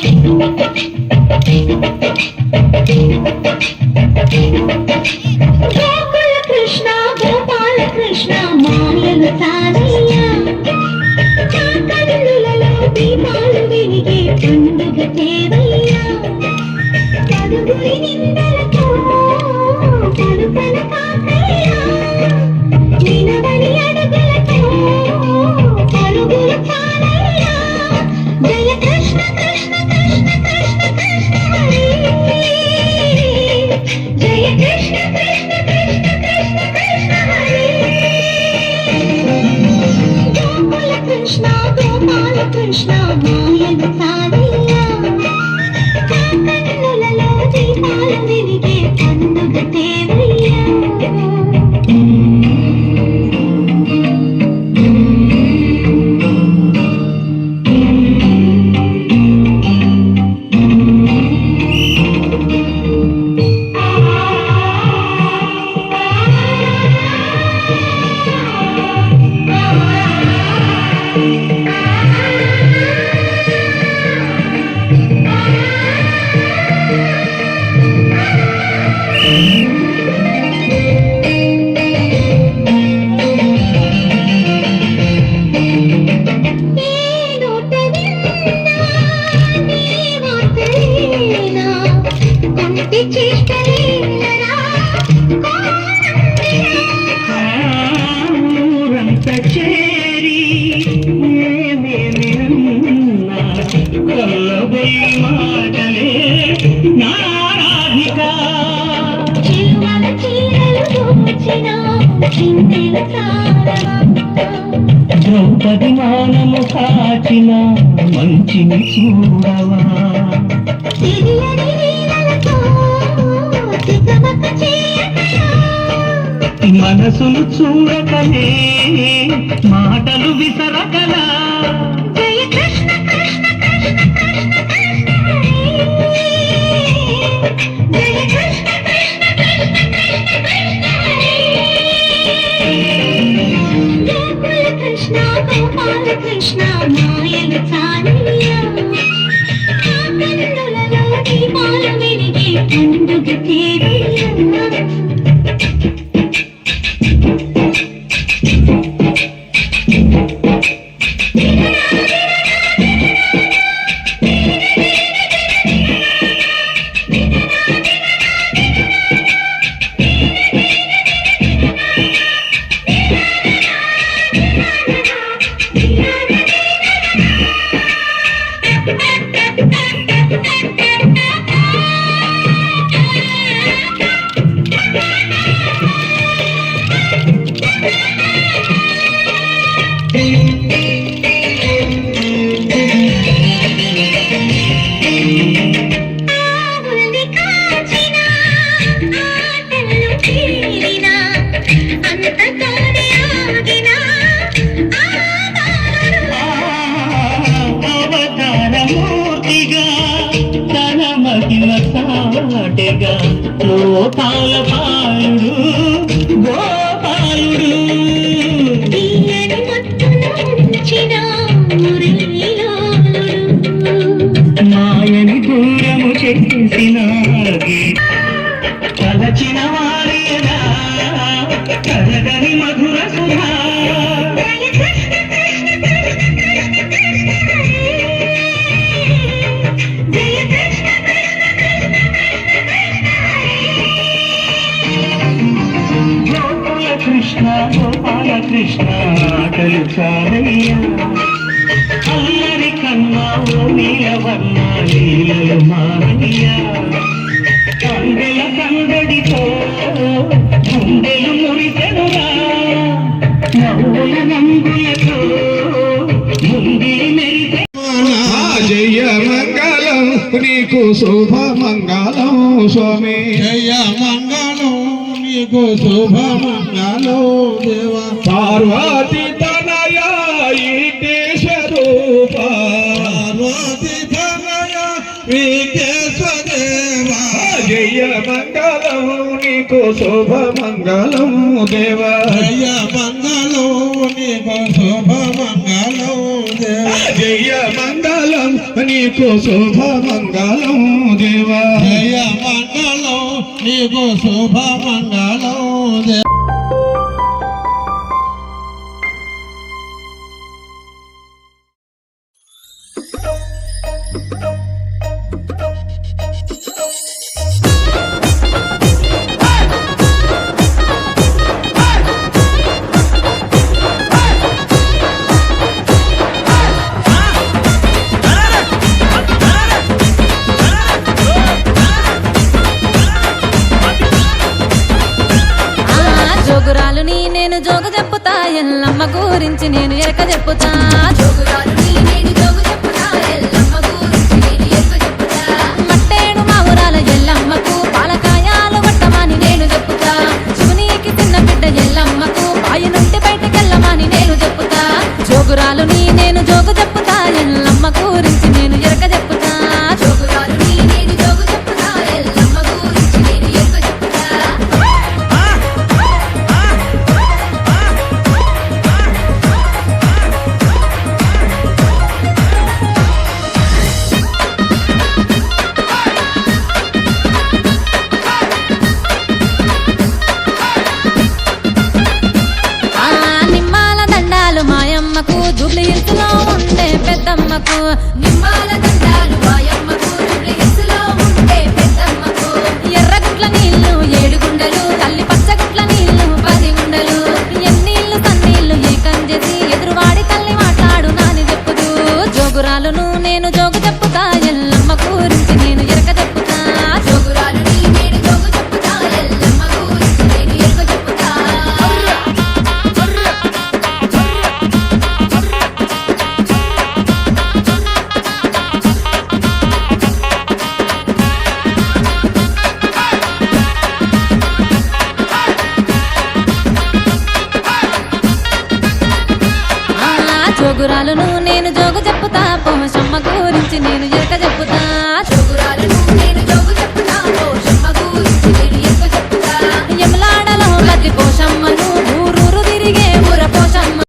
Yeah. Gopala Draupadi మానము కాచిన మంచిని చూడవా? తెలియని నీళ్ళతో తికమక చేయకయా మనసును చూడకనే మాటలు విసరగలా జయ గోపాల మాయలు చాలయ్య కన్నులలో దీపాలు వెలిగే పండుగ తేరయ్య సాటెగా లోకాల పాలుడు గోపాలుడు మాయని దూరము చేసిన కృష్ణ ఆటలు చాలయ్యా అల్లరి కన్నా ఓ నీలవన్న లీలలు మారయ్యా. కండెల కందడితో గుండెలు మురిసెనురా నవ్వుల రంగులతో ముంగిలి మెరిసె ఆ జయ మంగళం నీకు శుభ మంగళం స్వామి. జయ మంగళం నీకు శుభమంగళో దేవ. పార్వతి తనయ ఈటేశ రూప. పార్వతి తనయ వీకేశ దేవ జయ మంగళం నీకు శుభమంగళం దేవ. మంగళం నీకు శుభమంగళం దేవ. జయ మంగళం నీకు శుభమంగళం దేవ. మంగళం నీకు శుభమంగళం. అమ్మ గురించి నేను ఎక్క చెప్పుతా. పెద్దమ్మకు నిమ్మాల దండాలు జోగురాలను నేను జోగు చెప్పుతా పోషమ్మ గురించి నేను